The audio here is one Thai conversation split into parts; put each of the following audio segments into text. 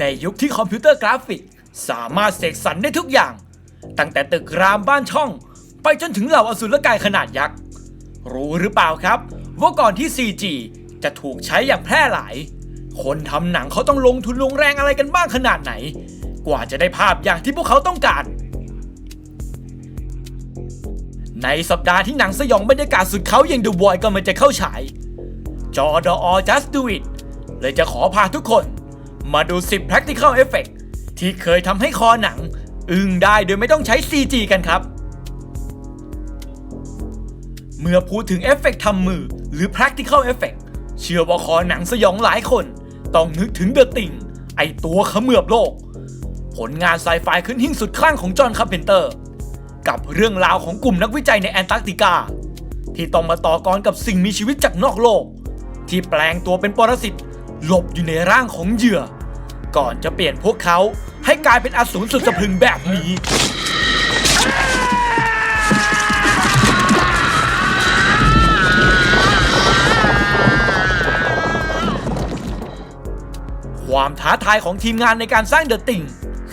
ในยุคที่คอมพิวเตอร์กราฟิก สามารถเสกสรรได้ทุกอย่าง ตั้งแต่ตึกรามบ้านช่อง ไปจนถึงเหล่าอสุรกายขนาดยักษ์ รู้หรือเปล่าครับ ว่าก่อนที่ CG จะถูกใช้อย่างแพร่หลาย คนทำหนังเขาต้องลงทุนลงแรงอะไรกันบ้างขนาดไหน กว่าจะได้ภาพอย่างที่พวกเขาต้องการ ในสัปดาห์ที่หนังสยองบรรยากาศสุดเขาอย่าง The Void กำลังจะเข้าฉายจอดอ Just Do It เลยจะขอพาทุกคน มาดู 10 practical effect ที่เคยทำให้คอหนัง อึ้งได้โดยไม่ต้องใช้ CG กันครับ เมื่อพูดถึงเอฟเฟกต์ทำมือหรือ practical effect เชื่อว่าคอหนังสยองหลายคน ต้องนึกถึงเดอะติงไอตัวขมือบโลก ผลงานไซไฟขึ้นหิ่งสุดคลั่งของจอห์นคาร์เพนเตอร์ กับเรื่องราวของกลุ่มนักวิจัยในแอนตาร์กติกา ที่ต้องมาต่อกรกับสิ่งมีชีวิตจากนอกโลก ที่แปลงตัวเป็นปรสิต หลบอยู่ในร่างของเหยื่อ ก่อนจะเปลี่ยนพวกเขาให้กลายเป็นอสูรสุดสะพรึงแบบนี้ ความท้าทายของทีมงานในการสร้างเดอะติง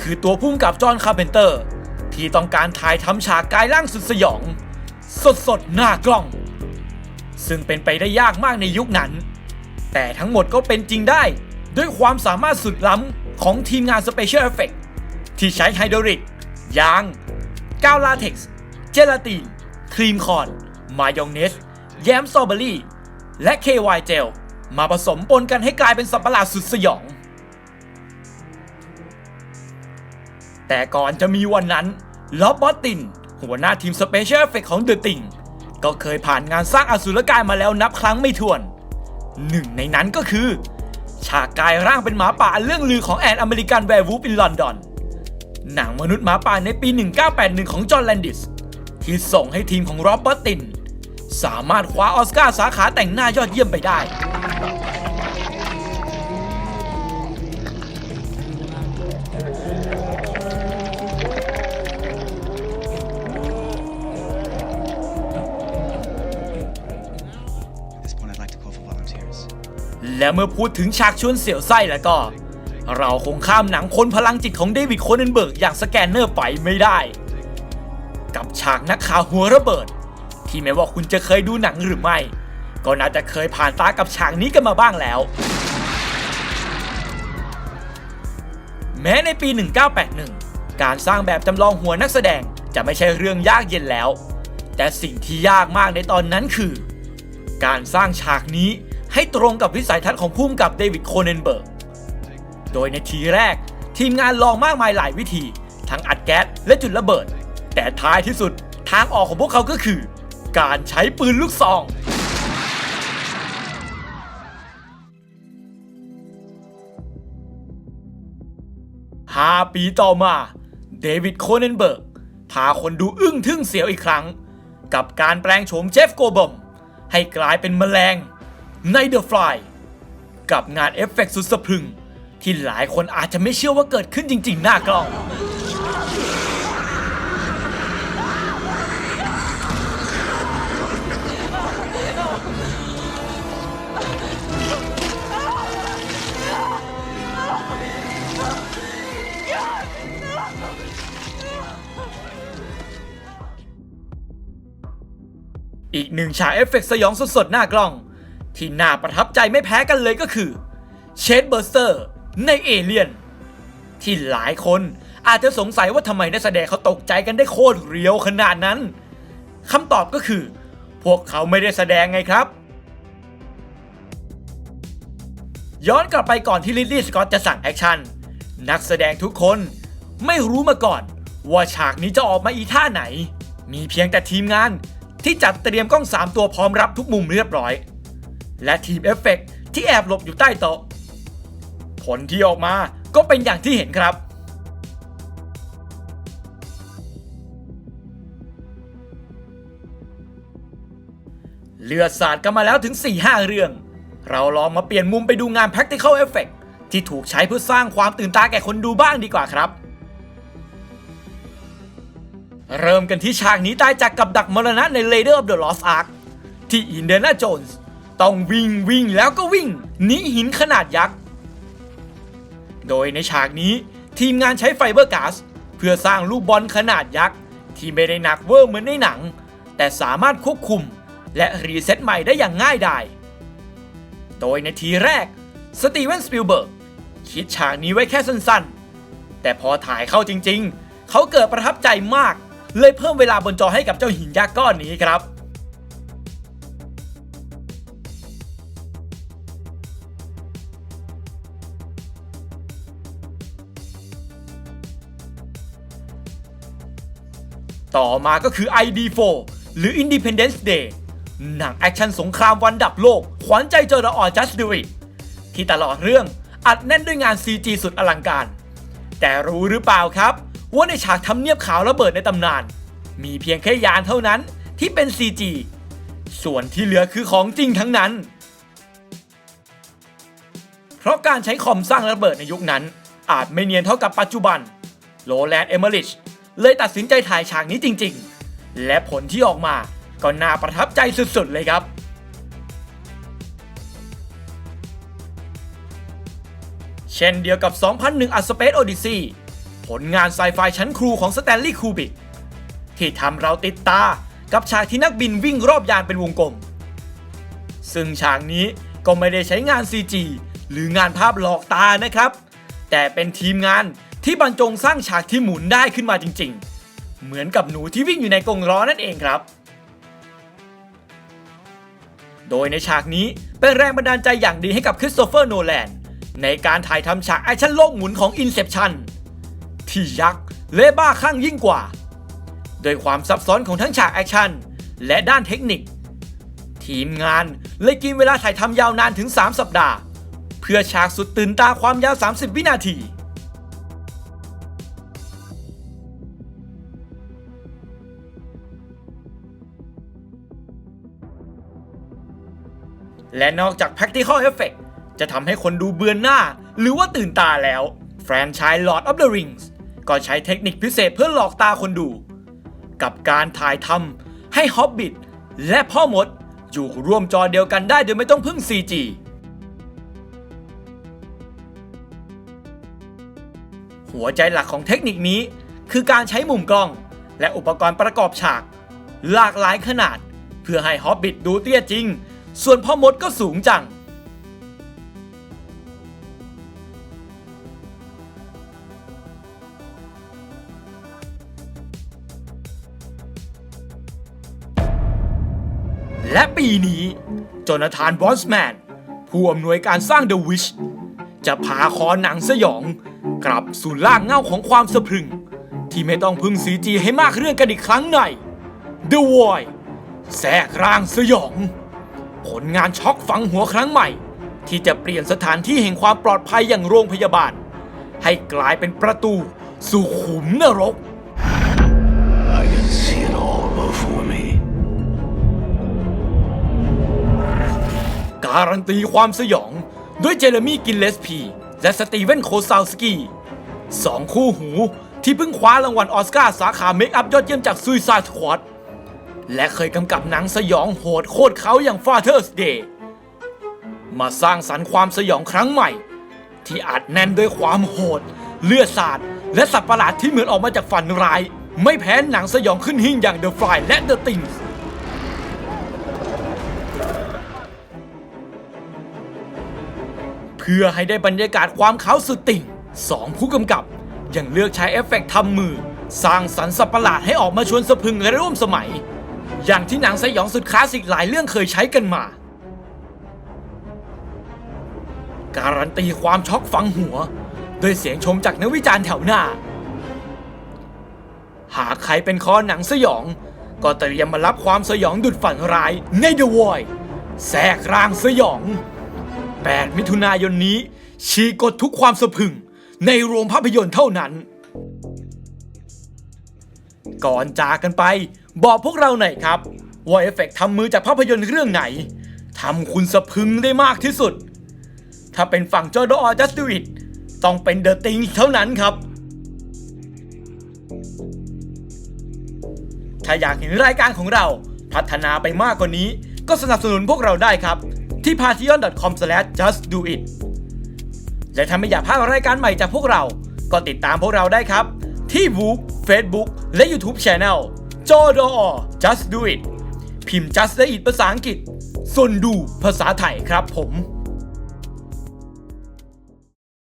คือตัวพุ่มกับจอห์นคาร์เพนเตอร์ ที่ต้องการถ่ายทำฉากกายร่างสุดสยอง สดสดๆหน้ากล้อง ซึ่งเป็นไปได้ยากมากในยุคนั้น แต่ทั้งหมดก็เป็นจริงได้ ด้วยความสามารถสุดล้ำของทีมงาน Special Effect ที่ใช้ไฮโดรลิกยางกาวลาเท็กซ์ เจลาติน ครีมคอน มายองเนส แยมสตรอเบอรี่ และ KY เจลมาผสมปนกันให้กลายเป็นสัตว์ประหลาดสุดสยอง แต่ก่อนจะมีวันนั้นล็อบบอสติน หัวหน้าทีม Special Effect ของ The Thing ก็เคยผ่านงานสร้างอสุรกายมาแล้วนับครั้งไม่ถ้วน หนึ่งในนั้นก็คือ ฉากกายร่างเป็นหมาป่าเรื่องลือของแอนอเมริกันแวร์วูฟอินลอนดอน หนังมนุษย์หมาป่าในปี 1981 ของจอห์นแลนดิส ที่ส่งให้ทีมของร็อบบอสติน สามารถคว้าออสการ์สาขาแต่งหน้ายอดเยี่ยมไปได้ และเมื่อพูดถึงฉากชวนเสียวไส้แล้วก็ เราคงข้ามหนังคนพลังจิตของเดวิดโคเนนเบิร์กอย่างสแกนเนอร์ไปไม่ได้ กับฉากนักข่าวหัวระเบิด ที่แม้ว่าคุณจะเคยดูหนังหรือไม่ ก็น่าจะเคยผ่านตากับฉากนี้กันมาบ้างแล้ว แม้ในปี 1981 การสร้างแบบจำลองหัวนักแสดงจะไม่ใช่เรื่องยากเย็นแล้ว แต่สิ่งที่ยากมากในตอนนั้นคือ การสร้างฉากนี้ ให้ตรงกับวิสัยทัศน์ของผู้กำกับเดวิดโคเนนเบิร์ก โดยในทีแรก ทีมงานลองมากมายหลายวิธี ทั้งอัดแก๊สและจุดระเบิด แต่ท้ายที่สุดทางออกของพวกเขาก็คือ การใช้ปืนลูกซองห้าปีต่อมาเดวิดโคเนนเบิร์กพาคนดูอึ้งทึ่งเสียวอีกครั้ง กับการแปลงโฉมเจฟโกบอมให้กลายเป็นแมลง ในเดอะฟลายกับงานเอฟเฟกต์สุดสะพรึง ที่หลายคนอาจจะไม่เชื่อว่าเกิดขึ้นจริง ๆ หน้ากล้อง อีกหนึ่งฉากเอฟเฟกต์สยองสดๆ หน้ากล้อง ที่น่าประทับใจไม่แพ้กันเลยก็คือเชดเบอร์เตอร์ในเอเลียน ที่หลายคนอาจจะสงสัยว่าทำไมนักแสดงเขาตกใจกันได้โคตรเรียวขนาดนั้นคำตอบก็คือ พวกเขาไม่ได้แสดงไงครับ ย้อนกลับไปก่อนที่ลิลลี่สกอตจะสั่งแอคชั่นนักแสดงทุกคนไม่รู้มาก่อน ว่าฉากนี้จะออกมาอีท่าไหน มีเพียงแต่ทีมงานที่จัดเตรียมกล้อง 3 ตัวพร้อมรับทุกมุมเรียบร้อย และทีมเอฟเฟกต์ที่แอบหลบอยู่ใต้โต๊ะ ผลที่ออกมาก็เป็นอย่างที่เห็นครับ เลือดสาดกันมาแล้วถึง 4-5 เรื่อง เราลองมาเปลี่ยนมุมไปดูงาน practical effect ที่ถูกใช้เพื่อสร้างความตื่นตาแก่คนดูบ้างดีกว่าครับ เริ่มกันที่ฉากหนี้ตายจากกับดักมรณะใน Raider of the Lost Ark ที่อินเดน่าโจนส์ ต้องวิ่งวิ่งแล้วก็วิ่งหนีหินขนาดยักษ์ โดยในฉากนี้ทีมงานใช้ไฟเบอร์ก๊าซเพื่อสร้างลูกบอลขนาดยักษ์ ที่ไม่ได้หนักเวอร์เหมือนในหนัง แต่สามารถควบคุมและรีเซ็ตใหม่ได้อย่างง่ายดายโดยในทีแรกสตีเวนสปิลเบิร์กคิดฉากนี้ไว้แค่สั้นๆ แต่พอถ่ายเข้าจริงๆ เขาเกิดประทับใจมาก เลยเพิ่มเวลาบนจอให้กับเจ้าหินยักษ์ก้อนนี้ครับ ต่อมาก็คือ ID4 หรือ Independence Day หนังแอคชั่นสงครามวันดับโลก ขวัญใจจอร์ออ Just Do It ที่ตลอดเรื่องอัดแน่นด้วยงาน CG สุดอลังการ แต่รู้หรือเปล่าครับ ว่าในฉากทำเนียบขาวระเบิดในตำนาน มีเพียงแค่ยานเท่านั้นที่เป็น CG ส่วนที่เหลือคือของจริงทั้งนั้น เพราะการใช้คอมสร้างระเบิดในยุคนั้น อาจไม่เนียนเท่ากับปัจจุบันโลแลนด์เอเมอริช เลยตัดสินใจถ่ายฉากนี้จริงๆ และผลที่ออกมาก็น่าประทับใจสุดๆเลยครับเช่นเดียวกับ 2001 A Space Odyssey ผลงานไซไฟชั้นครูของสแตนลีย์คูบิก ที่ทำเราติดตากับฉากที่นักบินวิ่งรอบยานเป็นวงกลม ซึ่งฉากนี้ก็ไม่ได้ใช้งาน CG หรืองานภาพหลอกตานะครับ แต่เป็นทีมงาน ที่บรรจงสร้างฉากที่หมุนได้ขึ้นมาจริง ๆ เหมือนกับหนูที่วิ่งอยู่ในกรงล้อนั่นเองครับ โดยในฉากนี้เป็นแรงบันดาลใจอย่างดีให้กับคริสโตเฟอร์โนแลนในการถ่ายทำฉากแอคชั่นโลกหมุนของ Inception ที่ยักษ์และบ้าคลั่งยิ่งกว่า โดยความซับซ้อนของทั้งฉากแอคชั่นและด้านเทคนิค ทีมงานเลยกินเวลาถ่ายทำยาวนานถึง 3 สัปดาห์ เพื่อฉากสุดตื่นตาความยาว 30 วินาที และนอกจาก practical effect จะทำให้คนดูเบือนหน้า หรือว่าตื่นตาแล้วแฟรนไชส์ Lord of the Rings ก็ใช้เทคนิคพิเศษเพื่อหลอกตาคนดู กับการถ่ายทำให้ Hobbit และพ่อมด อยู่ร่วมจอเดียวกันได้โดยไม่ต้องพึ่ง CG หัวใจหลักของเทคนิคนี้ คือการใช้มุมกล้อง และอุปกรณ์ประกอบฉาก หลากหลายขนาด เพื่อให้ฮอบบิทดูเตี้ยจริง ส่วนพ่อมดก็สูงจัง และปีนี้จนาธานบอสแมน ผู้อำนวยการสร้าง The Witch จะพาคอหนังสยอง กลับสู่ล่างเงาของความสะพรึง ที่ไม่ต้องพึ่งซีจีให้มากเรื่องกันอีกครั้งใน The Void แทรกร่างสยอง ผลงานช็อกฝังหัวครั้งใหม่ ที่จะเปลี่ยนสถานที่แห่งความปลอดภัยอย่างโรงพยาบาล ให้กลายเป็นประตูสู่ขุมนรก I can see it all before me. การันตีความสยองด้วยเจเรมี่กินเลสพี และสตีเวนโคซาวสกี้สองคู่หูที่เพิ่งคว้ารางวัลออสการ์สาขาเมคอัพยอดเยี่ยมจากซุย i ายสควอ d และเคยกำกับหนังสยองโหดโคตรเขาอย่าง Father's Day มาสร้างสรรค์ความสยองครั้งใหม่ ที่อัดแน่นด้วยความโหด เลือดสาด และสัตว์ประหลาดที่เหมือนออกมาจากฝันร้าย ไม่แพ้หนังสยองขึ้นหิ่งอย่าง The Fly และ The Things เพื่อให้ได้บรรยากาศความเขาสุดติ่งสองผู้กำกับยังเลือกใช้เอฟเฟกต์ทำมือ สร้างสรรค์สัตว์ประหลาดให้ออกมาชวนสะพึงและร่วมสมัย อย่างที่หนังสยองสุดคลาสสิกหลายเรื่องเคยใช้กันมา การันตีความช็อกฝังหัว ด้วยเสียงชมจากนักวิจารณ์แถวหน้า หากใครเป็นคอหนังสยอง ก็เตรียมมารับความสยองดุดฝันร้ายใน The Void แทรกร่างสยอง 8 มิถุนายนนี้ ชีกดทุกความสะพึง ในโรงภาพยนตร์เท่านั้น ก่อนจากกันไป บอกพวกเราหน่อยครับ ว่าเอฟเฟกต์ทำมือจากภาพยนตร์เรื่องไหนทำคุณสะพึงได้มากที่สุด ถ้าเป็นฝั่งจอร์ดอจัสติวิตต้องเป็นเดอะติงเท่านั้นครับ ถ้าอยากเห็นรายการของเราพัฒนาไปมากกว่านี้ ก็สนับสนุนพวกเราได้ครับ ที่ patreon.com/justdoit และถ้าไม่อยากพลาดรายการใหม่จากพวกเรา ก็ติดตามพวกเราได้ครับ ที่ Vook Facebook และ YouTube Channel จอดอ Just Do It พิมพ์ Just Do It ภาษาอังกฤษส่วนดูภาษาไทยครับผม